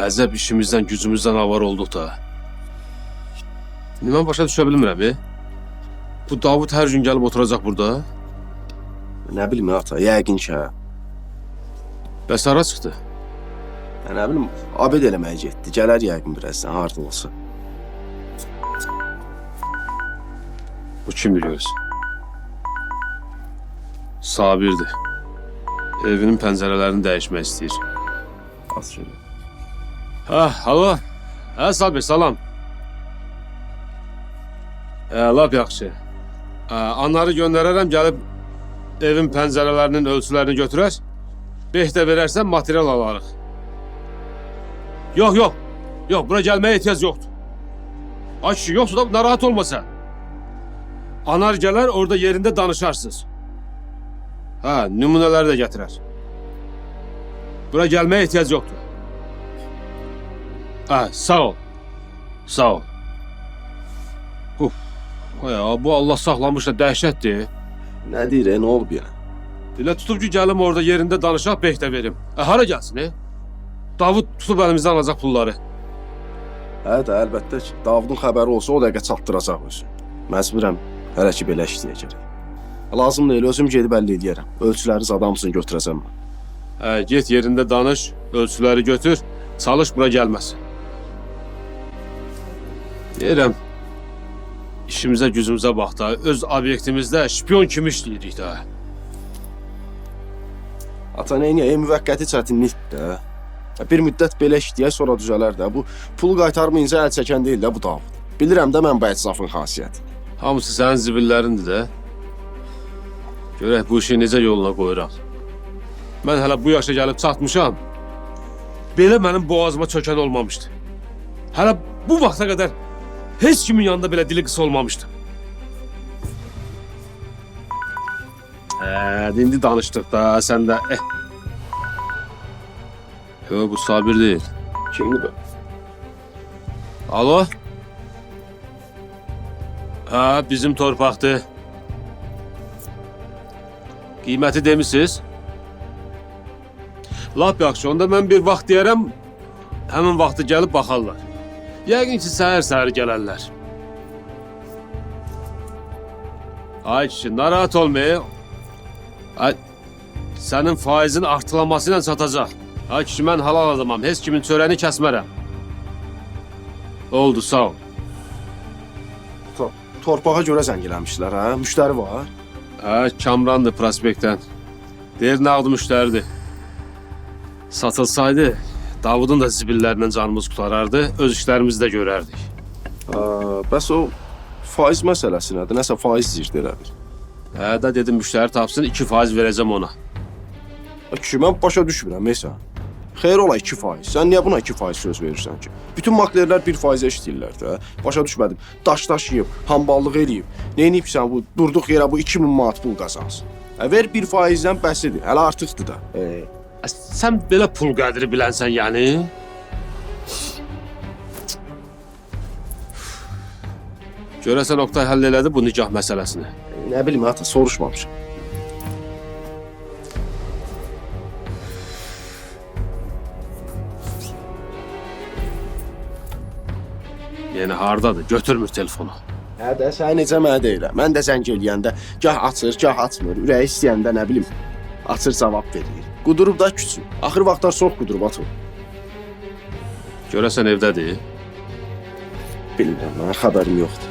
Əzəb işimizdən, gücümüzdən avar olduq da. İndi mən başa düşə bilmirəm, e? Bu Davud hər gün gəlib oturacaq burada. Nə bilim ata, yəqin ki hə. Bəs hara çıxdı? Ya Nə bilim, abed eləməyə getdi. Gələr yəqin birazdan, harda olsa. Bu kimdir görürsən? Sabirdir. Evinin pəncərələrini dəyişmək istəyir. Az şöyle. Hə, alo. Hə, Sabir, salam. Hə, lap yaxşı. Hə, anları göndərərəm, gəlib evin pəncərələrinin ölçülərini götürər. Beh də verərsən, material alarıq. Yox, yox. Yox, bura gəlməyə ehtiyac yoxdur. Ay kişi, yoxsa da narahat olma sən. Anar gələr, orada yerində danışarsınız. Hə, nümunələri də gətirər. Bura gəlməyə ehtiyac yoxdur. Hə, sağ ol. Sağ ol. Uf. Ya, bu Allah saxlamış da dəhşətdir. Nə deyir, nə olub yenə? Elə tutub ki, gəlim orada yerində danışaq, beh də verim. E, hara gəlsin, e? Davud tutub əlimizdən alacaq pulları. Hə də, əlbəttə ki, Davudun xəbəri olsa o dəqiqə çatdıracaq özü. Məcburəm, hələ ki belə işləyəcək. Lazım deyil, özüm gedib əldə edərəm. Ölçüləri zadamsın götürəcəm mən. Hə, get yerində danış, ölçüləri götür, çalış bura gəlməsin. Deyirəm, işimizə gücümüzə bax da, öz obyektimizdə şpion kimi işləyirik də. Ata neyniyə, e, müvəqqəti çətinlikdir də. Bir müddət belə işləyək, sonra düzələr də. Bu pulu qaytarmayınca əl çəkən deyil də bu Davud. Bilirəm də mən bu ətrafın xasiyyəti. Hamısı sənin zibillərindir də. Görək bu işi necə yoluna qoyuram. Mən hələ bu yaşa gəlib çatmışam. Belə mənim boğazıma çökən olmamışdı. Hələ bu vaxta qədər heç kimin yanında belə dili qısa olmamışdı. Hə, indi danışdıq da, sən də eh. Yo, bu Sabir deyil. Kimdir bu? Alo? Ha, bizim torpaqdır. Qiyməti demisiniz? Lap yaxşı, onda mən bir vaxt deyərəm, həmin vaxtı gəlib baxarlar. Yəqin ki, səhər-səhər gələrlər. Ay kişi, narahat olmayın. Ay, sənin faizin artılaması ilə çatacaq. Ay kişi, mən halal adamam, heç kimin çörəyini kəsmərəm. Oldu, sağ ol. To torpağa görə zəng eləmişlər, hə? Müştəri var. Ha, Kamrandı prospektdən. Deyir nağdı müştəridir. Satılsaydı, Davudun da zibillərindən canımız qutarardı, öz işlərimizi də görərdik. Ha, bəs o faiz məsələsi nədir? Nəsə faiz zird elədir. Hə də dedim müştəri tapsın, 2 faiz verəcəm ona. Ha, Kişi, mən başa düşmürəm, mesela. Xeyr ola 2 faiz. Sən niyə buna 2 faiz söz verirsən ki? Bütün maklerlər 1 faizə işləyirlər də. Başa düşmədim. Daş daşıyıb, hamballıq eləyib. Neyniyib sən bu durduq yerə bu 2000 manat pul qazansın. Hə, ver 1 faizdən bəsidir. Hələ artıqdır da. E, Ə, Sən belə pul qədri bilənsən yəni? Görəsən Oktay həll elədi bu nikah məsələsini. nə bilim ata soruşmamışam. Yəni hardadır? Götürmür telefonu. Hə də sən necə mənə deyirəm. Mən də zəng eləyəndə gah açır, gah açmır. Ürəyi istəyəndə nə bilim açır cavab verir. Qudurub da küçük. Axır vaxtlar çox qudurub atır. Görəsən evdədir? Bilmirəm, mənə xəbərim yoxdur.